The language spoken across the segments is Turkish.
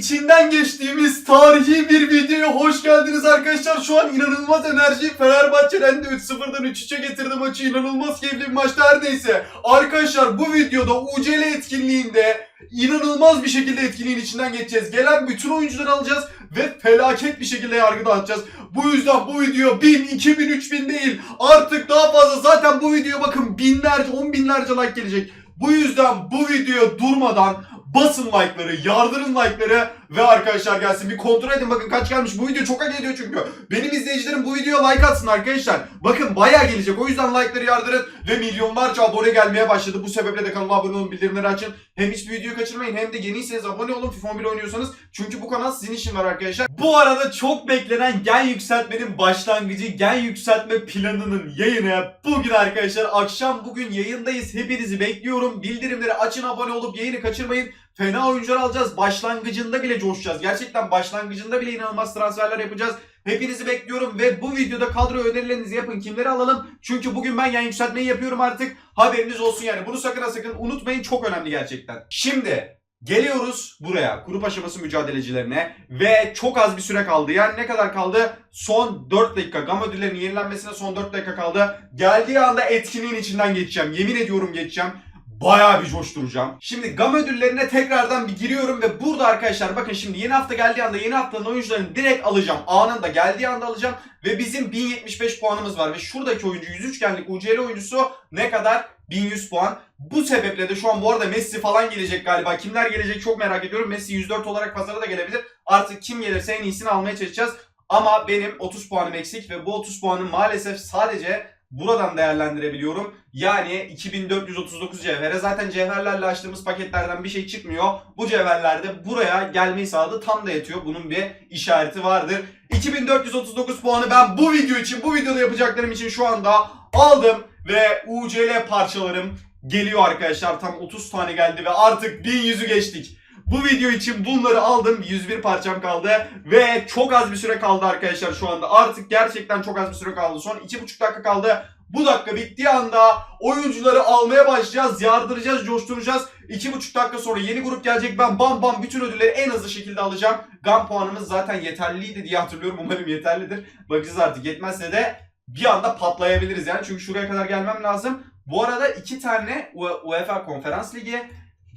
içinden geçtiğimiz tarihi bir videoya hoş geldiniz arkadaşlar. Şu an inanılmaz enerji. Fenerbahçe'den de 3-0'dan 3-3'e getirdi maçı. İnanılmaz keyifli bir maçtı her neyse. Arkadaşlar bu videoda UCL etkinliğinde inanılmaz bir şekilde etkinliğin içinden geçeceğiz. Gelen bütün oyuncuları alacağız ve felaket bir şekilde yargı dağıtacağız. Bu yüzden bu video 1000, 2000, 3000 değil. Artık daha fazla. Zaten bu videoya bakın binlerce, on binlerce like gelecek. Bu yüzden bu videoya durmadan basın like'ları, yardırın like'ları ve arkadaşlar gelsin bir kontrol edin bakın kaç gelmiş. Bu video çok hak ediyor çünkü. Benim izleyicilerim bu videoya like atsın arkadaşlar. Bakın bayağı gelecek. O yüzden like'ları yardırın ve milyonlarca abone gelmeye başladı. Bu sebeple de kanalıma abone olun, bildirimleri açın. Hem hiçbir videoyu kaçırmayın hem de yeniyseniz abone olun FIFA 11 oynuyorsanız. Çünkü bu kanal sizin için var arkadaşlar. Bu arada çok beklenen gen yükseltmenin başlangıcı, gen yükseltme planının yayını bugün arkadaşlar. Akşam bugün yayındayız. Hepinizi bekliyorum. Bildirimleri açın, abone olup yayını kaçırmayın. Fena oyuncular alacağız. Başlangıcında bile coşacağız. Gerçekten başlangıcında bile inanılmaz transferler yapacağız. Hepinizi bekliyorum ve bu videoda kadro önerilerinizi yapın. Kimleri alalım? Çünkü bugün ben yan yükseltmeyi yapıyorum artık. Haberiniz olsun yani. Bunu sakın sakın unutmayın. Çok önemli gerçekten. Şimdi geliyoruz buraya. Grup aşaması mücadelecilerine ve çok az bir süre kaldı. Yani ne kadar kaldı? Son 4 dakika. Gam ödüllerinin yenilenmesine son 4 dakika kaldı. Geldiği anda etkinliğin içinden geçeceğim. Yemin ediyorum geçeceğim bayağı bir coşturacağım. Şimdi GAM ödüllerine tekrardan bir giriyorum ve burada arkadaşlar bakın şimdi yeni hafta geldiği anda yeni haftanın oyuncularını direkt alacağım. Anında geldiği anda alacağım ve bizim 1075 puanımız var ve şuradaki oyuncu 103 genlik UCL oyuncusu ne kadar? 1100 puan. Bu sebeple de şu an bu arada Messi falan gelecek galiba. Kimler gelecek çok merak ediyorum. Messi 104 olarak pazara da gelebilir. Artık kim gelirse en iyisini almaya çalışacağız. Ama benim 30 puanım eksik ve bu 30 puanı maalesef sadece buradan değerlendirebiliyorum. Yani 2439 cevhere. Zaten cevherlerle açtığımız paketlerden bir şey çıkmıyor. Bu cevherler de buraya gelmeyi sağladı. Tam da yatıyor. Bunun bir işareti vardır. 2439 puanı ben bu video için, bu videoda yapacaklarım için şu anda aldım. Ve UCL parçalarım geliyor arkadaşlar. Tam 30 tane geldi ve artık 1100'ü geçtik. Bu video için bunları aldım. 101 parçam kaldı. Ve çok az bir süre kaldı arkadaşlar şu anda. Artık gerçekten çok az bir süre kaldı. Son 2,5 dakika kaldı. Bu dakika bittiği anda oyuncuları almaya başlayacağız. Yardıracağız, coşturacağız. 2,5 dakika sonra yeni grup gelecek. Ben bam bam bütün ödülleri en hızlı şekilde alacağım. GAN puanımız zaten yeterliydi diye hatırlıyorum. Umarım yeterlidir. Bakacağız artık. Yetmezse de bir anda patlayabiliriz yani. Çünkü şuraya kadar gelmem lazım. Bu arada iki tane UEFA Konferans Ligi,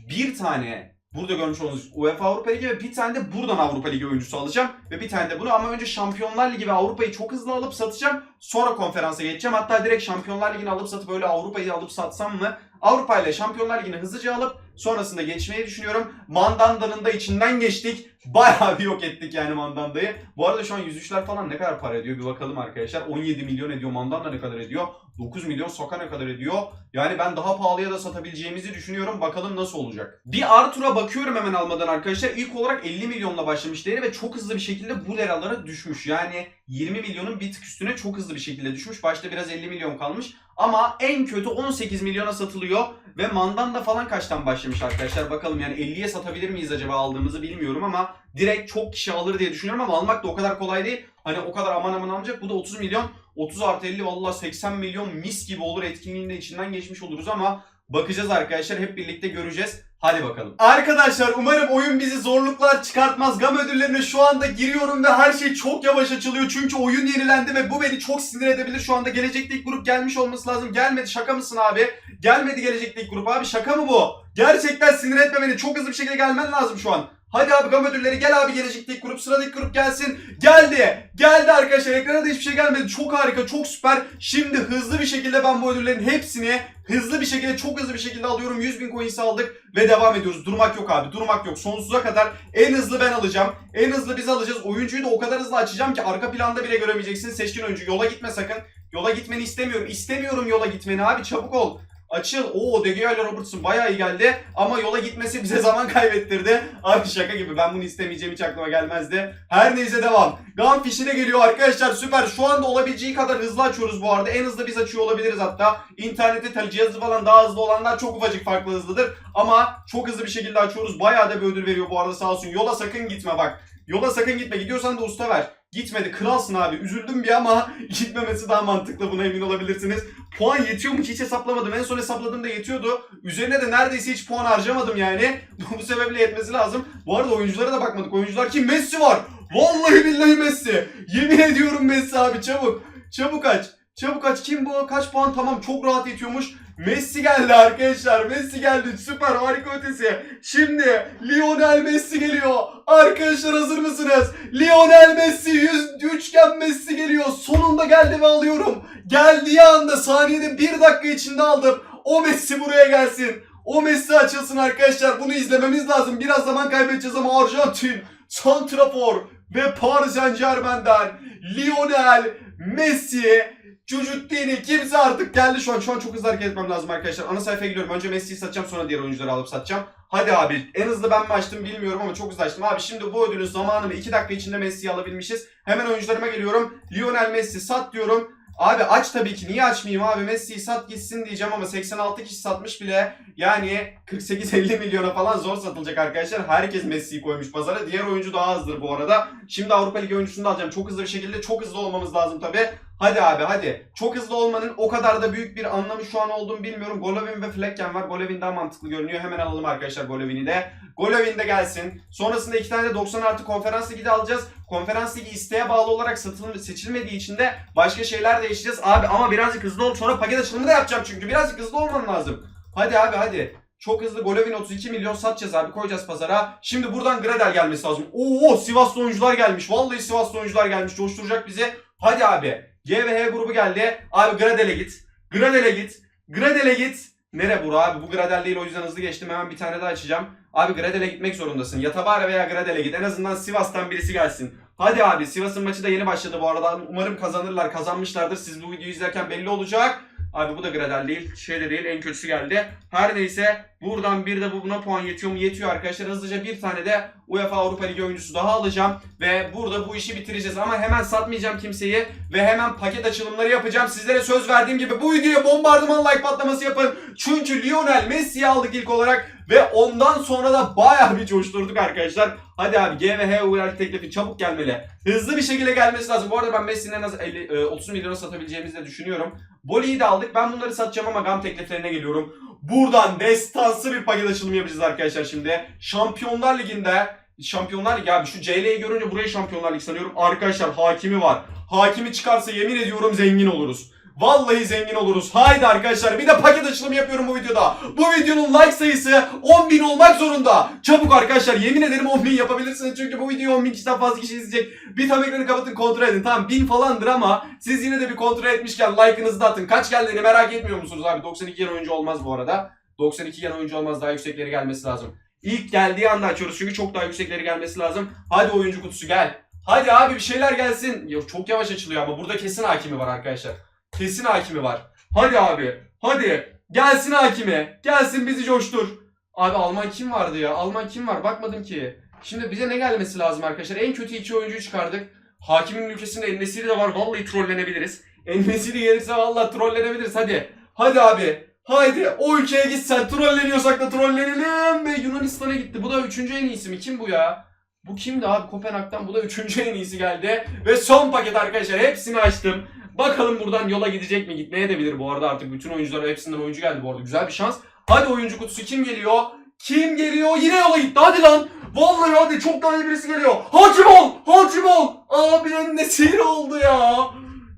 bir tane burada görmüş olduğunuz UEFA Avrupa Ligi ve bir tane de buradan Avrupa Ligi oyuncusu alacağım. Ve bir tane de bunu ama önce Şampiyonlar Ligi ve Avrupa'yı çok hızlı alıp satacağım. Sonra konferansa geçeceğim. Hatta direkt Şampiyonlar Ligi'ni alıp satıp öyle Avrupa'yı alıp satsam mı? Avrupa ile Şampiyonlar Ligi'ni hızlıca alıp sonrasında geçmeyi düşünüyorum. Mandanda'nın da içinden geçtik. Bayağı bir yok ettik yani Mandanda'yı. Bu arada şu an 103'ler falan ne kadar para ediyor bir bakalım arkadaşlar. 17 milyon ediyor Mandanda ne kadar ediyor? 9 milyon Soka ne kadar ediyor? Yani ben daha pahalıya da satabileceğimizi düşünüyorum. Bakalım nasıl olacak. Bir Artur'a bakıyorum hemen almadan arkadaşlar. İlk olarak 50 milyonla başlamış değeri ve çok hızlı bir şekilde bu liralara düşmüş. Yani 20 milyonun bir tık üstüne çok hızlı bir şekilde düşmüş. Başta biraz 50 milyon kalmış. Ama en kötü 18 milyona satılıyor. Ve Mandanda falan kaçtan başlamış arkadaşlar. Bakalım yani 50'ye satabilir miyiz acaba aldığımızı bilmiyorum ama direkt çok kişi alır diye düşünüyorum ama almak da o kadar kolay değil. Hani o kadar aman aman alacak. Bu da 30 milyon. 30 artı 50 valla 80 milyon mis gibi olur. Etkinliğinde içinden geçmiş oluruz ama bakacağız arkadaşlar. Hep birlikte göreceğiz. Hadi bakalım. Arkadaşlar umarım oyun bizi zorluklar çıkartmaz. Gam ödüllerine şu anda giriyorum ve her şey çok yavaş açılıyor. Çünkü oyun yenilendi ve bu beni çok sinir edebilir. Şu anda gelecekte ilk grup gelmiş olması lazım. Gelmedi şaka mısın abi? Gelmedi gelecekte ilk grup abi şaka mı bu? Gerçekten sinir etme beni. Çok hızlı bir şekilde gelmen lazım şu an. Hadi abi gam ödülleri gel abi gelecekte ilk grup sıradaki grup gelsin. Geldi. Geldi arkadaşlar ekrana da hiçbir şey gelmedi. Çok harika çok süper. Şimdi hızlı bir şekilde ben bu ödüllerin hepsini hızlı bir şekilde çok hızlı bir şekilde alıyorum. 100 bin coins aldık ve devam ediyoruz. Durmak yok abi durmak yok. Sonsuza kadar en hızlı ben alacağım. En hızlı biz alacağız. Oyuncuyu da o kadar hızlı açacağım ki arka planda bile göremeyeceksin. Seçkin oyuncu yola gitme sakın. Yola gitmeni istemiyorum. İstemiyorum yola gitmeni abi çabuk ol. Açıl. Oo De Gea ile Robertson bayağı iyi geldi. Ama yola gitmesi bize zaman kaybettirdi. Abi şaka gibi. Ben bunu istemeyeceğim hiç aklıma gelmezdi. Her neyse devam. Gun fişi de geliyor arkadaşlar. Süper. Şu anda olabileceği kadar hızlı açıyoruz bu arada. En hızlı biz açıyor olabiliriz hatta. İnternette tel cihazı falan daha hızlı olanlar çok ufacık farklı hızlıdır. Ama çok hızlı bir şekilde açıyoruz. Bayağı da bir ödül veriyor bu arada sağ olsun. Yola sakın gitme bak. Yola sakın gitme. Gidiyorsan da usta ver. Gitmedi. Kralsın abi. Üzüldüm bir ama gitmemesi daha mantıklı. Buna emin olabilirsiniz. Puan yetiyor mu hiç hesaplamadım. En son hesapladığımda yetiyordu. Üzerine de neredeyse hiç puan harcamadım yani. Bu sebeple yetmesi lazım. Bu arada oyunculara da bakmadık. Oyuncular kim? Messi var. Vallahi billahi Messi. Yemin ediyorum Messi abi çabuk. Çabuk aç. Çabuk aç. Kim bu? Kaç puan? Tamam çok rahat yetiyormuş. Messi geldi arkadaşlar. Messi geldi. Süper harika ötesi. Şimdi Lionel Messi geliyor. Arkadaşlar hazır mısınız? Lionel Messi 100 üçgen Messi geliyor. Sonunda geldi ve alıyorum. Geldiği anda saniyede bir dakika içinde aldım. O Messi buraya gelsin. O Messi açılsın arkadaşlar. Bunu izlememiz lazım. Biraz zaman kaybedeceğiz ama Arjantin, Santrafor ve Paris Saint Germain'den Lionel Messi Cucuttini kimse artık geldi şu an. Şu an çok hızlı hareket etmem lazım arkadaşlar. Ana sayfaya gidiyorum. Önce Messi'yi satacağım sonra diğer oyuncuları alıp satacağım. Hadi abi en hızlı ben mi açtım bilmiyorum ama çok hızlı açtım. Abi şimdi bu ödülün zamanını 2 dakika içinde Messi'yi alabilmişiz. Hemen oyuncularıma geliyorum. Lionel Messi sat diyorum. Abi aç tabii ki. Niye açmayayım abi? Messi'yi sat gitsin diyeceğim ama 86 kişi satmış bile. Yani 48-50 milyona falan zor satılacak arkadaşlar. Herkes Messi'yi koymuş pazara. Diğer oyuncu daha hızlıdır bu arada. Şimdi Avrupa Ligi oyuncusunu da alacağım. Çok hızlı bir şekilde. Çok hızlı olmamız lazım tabii. Hadi abi hadi. Çok hızlı olmanın o kadar da büyük bir anlamı şu an olduğunu bilmiyorum. Golovin ve Flecken var. Golovin daha mantıklı görünüyor. Hemen alalım arkadaşlar Golovin'i de. Golovin de gelsin. Sonrasında iki tane de 90 artı konferans ligi de alacağız. Konferans ligi isteğe bağlı olarak satılma, seçilmediği için de başka şeyler değişeceğiz. Abi ama birazcık hızlı ol. Sonra paket açılımı da yapacağım çünkü. Birazcık hızlı olman lazım. Hadi abi hadi. Çok hızlı Golovin 32 milyon satacağız abi koyacağız pazara. Şimdi buradan Gradel gelmesi lazım. Oo Sivaslı oyuncular gelmiş. Vallahi Sivaslı oyuncular gelmiş. Coşturacak bizi. Hadi abi. G ve H grubu geldi. Abi Gradel'e git. Gradel'e git. Gradel'e git. Nere bura abi? Bu Gradel değil o yüzden hızlı geçtim. Hemen bir tane daha açacağım. Abi Gradel'e gitmek zorundasın. Ya Tabare veya Gradel'e git. En azından Sivas'tan birisi gelsin. Hadi abi Sivas'ın maçı da yeni başladı bu arada. Umarım kazanırlar. Kazanmışlardır. Siz bu videoyu izlerken belli olacak. Abi bu da Gradel değil. Şey de değil. En kötüsü geldi. Her neyse buradan bir de bu buna puan yetiyor mu? Yetiyor arkadaşlar. Hızlıca bir tane de UEFA Avrupa Ligi oyuncusu daha alacağım. Ve burada bu işi bitireceğiz. Ama hemen satmayacağım kimseyi. Ve hemen paket açılımları yapacağım. Sizlere söz verdiğim gibi bu videoya bombardıman like patlaması yapın. Çünkü Lionel Messi'yi aldık ilk olarak. Ve ondan sonra da bayağı bir coşturduk arkadaşlar. Hadi abi G ve H uyarı teklifi çabuk gelmeli. Hızlı bir şekilde gelmesi lazım. Bu arada ben Messi'nin en az 50, e, 30 milyona satabileceğimizi de düşünüyorum. Boli'yi de aldık. Ben bunları satacağım ama gam tekliflerine geliyorum. Buradan destansı bir paket açılımı yapacağız arkadaşlar şimdi. Şampiyonlar Ligi'nde Şampiyonlar Ligi abi şu CL'yi görünce burayı Şampiyonlar Ligi sanıyorum. Arkadaşlar hakimi var. Hakimi çıkarsa yemin ediyorum zengin oluruz. Vallahi zengin oluruz. Haydi arkadaşlar bir de paket açılımı yapıyorum bu videoda. Bu videonun like sayısı 10.000 olmak zorunda. Çabuk arkadaşlar yemin ederim 10.000 yapabilirsiniz. Çünkü bu videoyu 10.000 kişiden fazla kişi izleyecek. Bir tam ekranı kapatın kontrol edin. Tamam 1000 falandır ama siz yine de bir kontrol etmişken like'ınızı da atın. Kaç geldiğini merak etmiyor musunuz abi? 92 yan oyuncu olmaz bu arada. 92 yan oyuncu olmaz daha yüksekleri gelmesi lazım. İlk geldiği anda açıyoruz çünkü çok daha yüksekleri gelmesi lazım. Hadi oyuncu kutusu gel. Hadi abi bir şeyler gelsin. Ya çok yavaş açılıyor ama burada kesin hakimi var arkadaşlar. Kesin hakimi var. Hadi abi. Hadi. Gelsin hakimi. Gelsin bizi coştur. Abi Alman kim vardı ya? Alman kim var? Bakmadım ki. Şimdi bize ne gelmesi lazım arkadaşlar? En kötü iki oyuncuyu çıkardık. Hakimin ülkesinde Ennesiri de var. Vallahi trollenebiliriz. Ennesiri gelirse vallahi trollenebiliriz. Hadi. Hadi abi. Haydi o ülkeye gitsen trolleniyorsak da trollenelim ve Yunanistan'a gitti. Bu da üçüncü en iyisi mi? Kim bu ya? Bu kimdi abi Kopenhag'dan? Bu da üçüncü en iyisi geldi. Ve son paket arkadaşlar. Hepsini açtım. Bakalım buradan yola gidecek mi? Gitmeye de bilir bu arada artık. Bütün oyuncular hepsinden oyuncu geldi bu arada. Güzel bir şans. Hadi oyuncu kutusu kim geliyor? Kim geliyor? Yine yola gitti. Hadi lan. Vallahi hadi çok daha iyi birisi geliyor. Hakim ol! Hakim ol! Abi Ennesir oldu ya.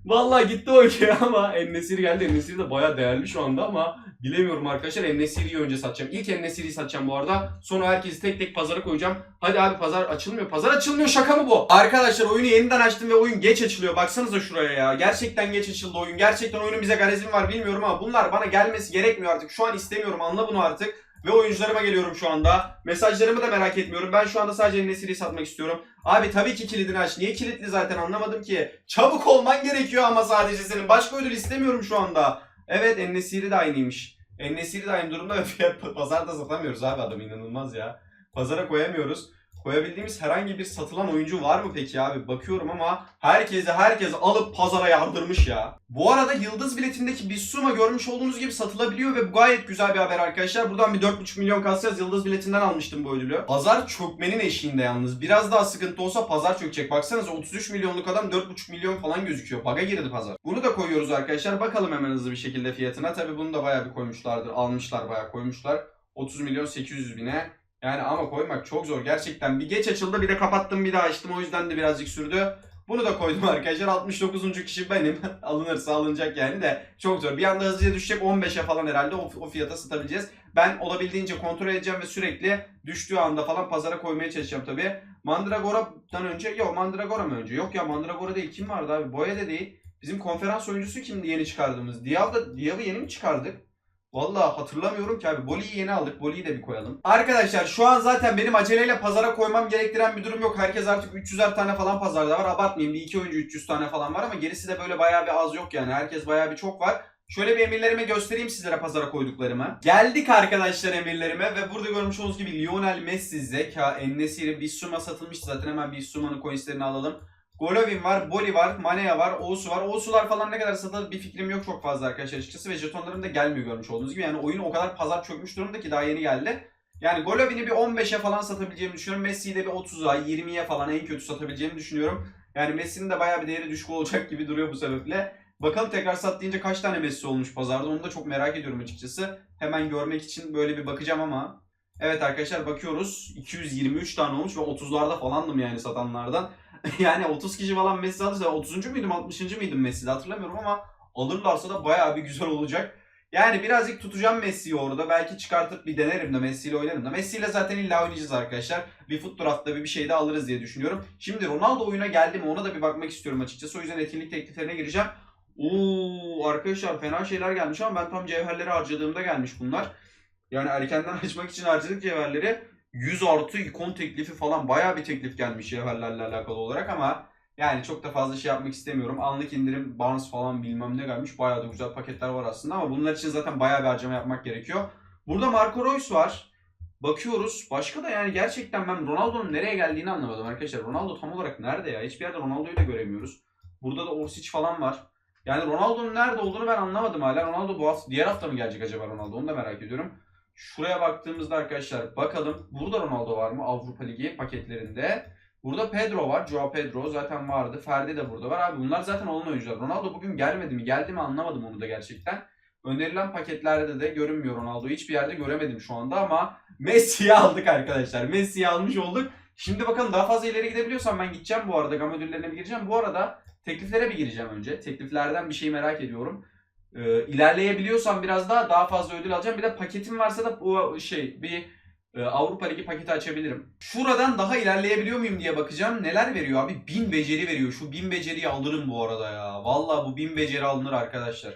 Vallahi gitti o ülkeye ama Ennesir geldi. Ennesir de bayağı değerli şu anda ama bilemiyorum arkadaşlar. Ennesiri'yi önce satacağım. İlk Ennesiri'yi satacağım bu arada. Sonra herkesi tek tek pazara koyacağım. Hadi abi pazar açılmıyor. Pazar açılmıyor şaka mı bu? Arkadaşlar oyunu yeniden açtım ve oyun geç açılıyor. Baksanıza şuraya ya. Gerçekten geç açıldı oyun. Gerçekten oyunun bize garezin var bilmiyorum ama bunlar bana gelmesi gerekmiyor artık. Şu an istemiyorum anla bunu artık. Ve oyuncularıma geliyorum şu anda. Mesajlarımı da merak etmiyorum. Ben şu anda sadece Enesiri'yi satmak istiyorum. Abi tabii ki kilidini aç. Niye kilitli zaten anlamadım ki. Çabuk olman gerekiyor ama sadece senin. Başka ödül istemiyorum şu anda. Evet Enesiri de aynıymış. Enesiri de aynı durumda ve pazarda satamıyoruz abi adam inanılmaz ya. Pazara koyamıyoruz. Koyabildiğimiz herhangi bir satılan oyuncu var mı peki abi? Bakıyorum ama herkese herkes alıp pazara yardırmış ya. Bu arada Yıldız biletindeki Bissuma görmüş olduğunuz gibi satılabiliyor ve bu gayet güzel bir haber arkadaşlar. Buradan bir 4,5 milyon kasacağız. Yıldız biletinden almıştım bu ödülü. Pazar çökmenin eşiğinde yalnız. Biraz daha sıkıntı olsa pazar çökecek. Baksanıza 33 milyonluk adam 4,5 milyon falan gözüküyor. Baga girdi pazar. Bunu da koyuyoruz arkadaşlar. Bakalım hemen hızlı bir şekilde fiyatına. Tabi bunu da bayağı bir koymuşlardır. Almışlar bayağı koymuşlar. 30 milyon 800 bine. Yani ama koymak çok zor gerçekten. Bir geç açıldı bir de kapattım bir daha açtım o yüzden de birazcık sürdü. Bunu da koydum arkadaşlar. 69. kişi benim. Alınırsa alınacak yani de çok zor. Bir anda hızlıca düşecek 15'e falan herhalde o, o fiyata satabileceğiz. Ben olabildiğince kontrol edeceğim ve sürekli düştüğü anda falan pazara koymaya çalışacağım tabii. Mandragora'dan önce yok Mandragora mı önce? Yok ya Mandragora değil kim vardı abi? Boya da değil. Bizim konferans oyuncusu kimdi yeni çıkardığımız? Diyav da Diyav'ı yeni mi çıkardık? Vallahi hatırlamıyorum ki abi. Boli'yi yeni aldık. Boli'yi de bir koyalım. Arkadaşlar şu an zaten benim aceleyle pazara koymam gerektiren bir durum yok. Herkes artık 300'er tane falan pazarda var. Abartmayayım. Bir iki oyuncu 300 tane falan var ama gerisi de böyle bayağı bir az yok yani. Herkes bayağı bir çok var. Şöyle bir emirlerimi göstereyim sizlere pazara koyduklarımı. Geldik arkadaşlar emirlerime ve burada görmüş olduğunuz gibi Lionel Messi, Zeka, Ennesiri, Bissuma satılmıştı zaten hemen Bissuma'nın coinslerini alalım. Golovin var, Boli var, Manea var, Oğuz'u var. Oğuz'ular falan ne kadar satılır bir fikrim yok çok fazla arkadaşlar açıkçası ve jetonlarım da gelmiyor görmüş olduğunuz gibi. Yani oyun o kadar pazar çökmüş durumda ki daha yeni geldi. Yani Golovin'i bir 15'e falan satabileceğimi düşünüyorum. Messi'yi de bir 30'a, 20'ye falan en kötü satabileceğimi düşünüyorum. Yani Messi'nin de bayağı bir değeri düşük olacak gibi duruyor bu sebeple. Bakalım tekrar sat deyince kaç tane Messi olmuş pazarda onu da çok merak ediyorum açıkçası. Hemen görmek için böyle bir bakacağım ama. Evet arkadaşlar bakıyoruz. 223 tane olmuş ve 30'larda falandım yani satanlardan. yani 30 kişi falan Messi alırsa 30. muydum 60. mıydım Messi'de hatırlamıyorum ama alırlarsa da bayağı bir güzel olacak. Yani birazcık tutacağım Messi'yi orada. Belki çıkartıp bir denerim de Messi oynarım da. Messi zaten illa oynayacağız arkadaşlar. Bir foot draft'ta bir şey de alırız diye düşünüyorum. Şimdi Ronaldo oyuna geldi mi ona da bir bakmak istiyorum açıkçası. O yüzden etkinlik tekliflerine gireceğim. Oo arkadaşlar fena şeyler gelmiş ama ben tam cevherleri harcadığımda gelmiş bunlar. Yani erkenden açmak için harcadık cevherleri. 100 artı ikon teklifi falan bayağı bir teklif gelmiş cevherlerle alakalı olarak ama yani çok da fazla şey yapmak istemiyorum. Anlık indirim Barnes falan bilmem ne gelmiş. Bayağı da güzel paketler var aslında ama bunlar için zaten bayağı bir harcama yapmak gerekiyor. Burada Marco Reus var. Bakıyoruz. Başka da yani gerçekten ben Ronaldo'nun nereye geldiğini anlamadım arkadaşlar. Ronaldo tam olarak nerede ya? Hiçbir yerde Ronaldo'yu da göremiyoruz. Burada da Orsic falan var. Yani Ronaldo'nun nerede olduğunu ben anlamadım hala. Ronaldo bu hafta, diğer hafta mı gelecek acaba Ronaldo? Onu da merak ediyorum. Şuraya baktığımızda arkadaşlar bakalım. Burada Ronaldo var mı Avrupa Ligi paketlerinde? Burada Pedro var. Joao Pedro zaten vardı. Ferdi de burada var. Abi bunlar zaten olan oyuncular. Ronaldo bugün gelmedi mi? Geldi mi anlamadım onu da gerçekten. Önerilen paketlerde de görünmüyor Ronaldo. Hiçbir yerde göremedim şu anda ama Messi'yi aldık arkadaşlar. Messi'yi almış olduk. Şimdi bakalım daha fazla ileri gidebiliyorsam ben gideceğim bu arada. Gam ödüllerine bir gireceğim. Bu arada tekliflere bir gireceğim önce. Tekliflerden bir şey merak ediyorum. Ee, ilerleyebiliyorsam biraz daha daha fazla ödül alacağım. Bir de paketim varsa da bu şey bir e, Avrupa Ligi paketi açabilirim. Şuradan daha ilerleyebiliyor muyum diye bakacağım. Neler veriyor abi? 1000 beceri veriyor. Şu 1000 beceriyi alırım bu arada ya. Vallahi bu 1000 beceri alınır arkadaşlar.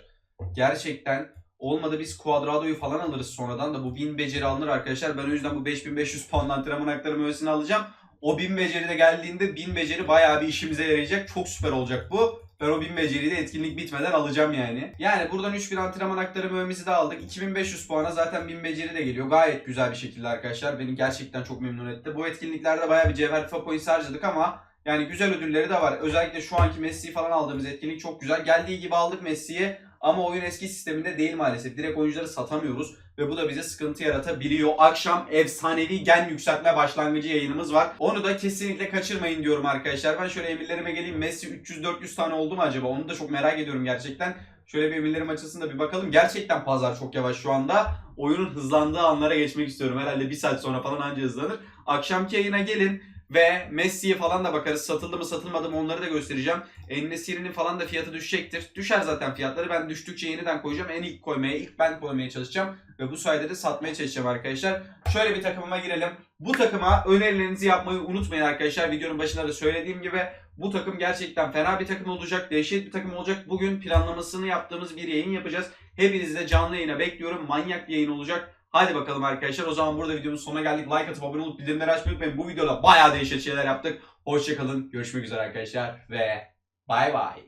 Gerçekten olmadı biz Cuadrado'yu falan alırız sonradan da bu 1000 beceri alınır arkadaşlar. Ben o yüzden bu 5500 puan antrenman hakları müessesini alacağım. O 1000 beceri de geldiğinde 1000 beceri bayağı bir işimize yarayacak. Çok süper olacak bu. Ben o 1000 beceriyi de etkinlik bitmeden alacağım yani. Yani buradan 3000 antrenman hakları mühendisi de aldık. 2500 puana zaten 1000 beceri de geliyor. Gayet güzel bir şekilde arkadaşlar. Beni gerçekten çok memnun etti. Bu etkinliklerde bayağı bir cevher FIFA points harcadık ama yani güzel ödülleri de var. Özellikle şu anki Messi'yi falan aldığımız etkinlik çok güzel. Geldiği gibi aldık Messi'yi. Ama oyun eski sisteminde değil maalesef. Direkt oyuncuları satamıyoruz. Ve bu da bize sıkıntı yaratabiliyor. Akşam efsanevi gen yükseltme başlangıcı yayınımız var. Onu da kesinlikle kaçırmayın diyorum arkadaşlar. Ben şöyle emirlerime geleyim. Messi 300-400 tane oldu mu acaba? Onu da çok merak ediyorum gerçekten. Şöyle bir emirlerim açısından da bir bakalım. Gerçekten pazar çok yavaş şu anda. Oyunun hızlandığı anlara geçmek istiyorum. Herhalde bir saat sonra falan anca hızlanır. Akşamki yayına gelin. Ve Messi'ye falan da bakarız. Satıldı mı satılmadı mı onları da göstereceğim. Ennesiri'nin falan da fiyatı düşecektir. Düşer zaten fiyatları. Ben düştükçe yeniden koyacağım. En ilk koymaya, ilk ben koymaya çalışacağım. Ve bu sayede de satmaya çalışacağım arkadaşlar. Şöyle bir takımıma girelim. Bu takıma önerilerinizi yapmayı unutmayın arkadaşlar. Videonun başında da söylediğim gibi bu takım gerçekten fena bir takım olacak. Dehşet bir takım olacak. Bugün planlamasını yaptığımız bir yayın yapacağız. Hepinizi de canlı yayına bekliyorum. Manyak bir yayın olacak. Hadi bakalım arkadaşlar. O zaman burada videomuzun sonuna geldik. Like atıp abone olup bildirimleri açmayı unutmayın. Bu videoda bayağı değişik şeyler yaptık. Hoşçakalın. Görüşmek üzere arkadaşlar. Ve bay bay.